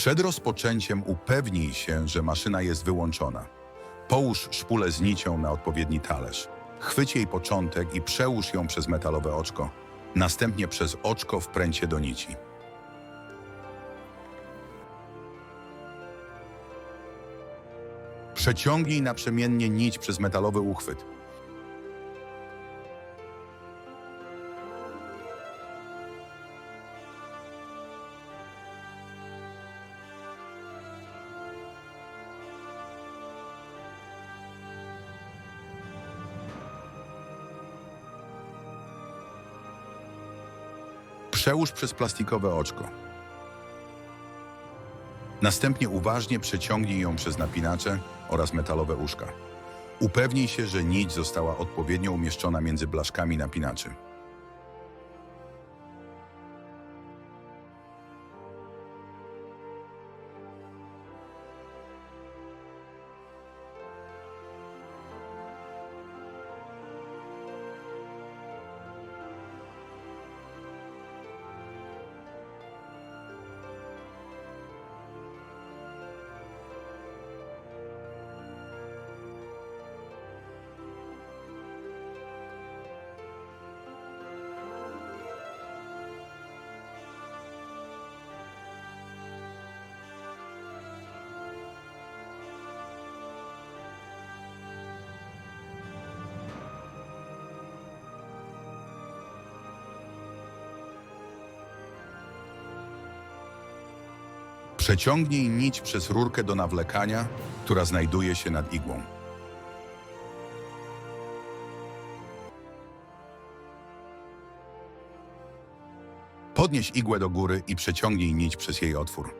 Przed rozpoczęciem upewnij się, że maszyna jest wyłączona. Połóż szpulę z nicią na odpowiedni talerz. Chwyć jej początek i przełóż ją przez metalowe oczko. Następnie przez oczko wpręcie do nici. Przeciągnij naprzemiennie nić przez metalowy uchwyt. Przełóż przez plastikowe oczko. Następnie uważnie przeciągnij ją przez napinacze oraz metalowe uszka. Upewnij się, że nić została odpowiednio umieszczona między blaszkami napinaczy. Przeciągnij nić przez rurkę do nawlekania, która znajduje się nad igłą. Podnieś igłę do góry i przeciągnij nić przez jej otwór.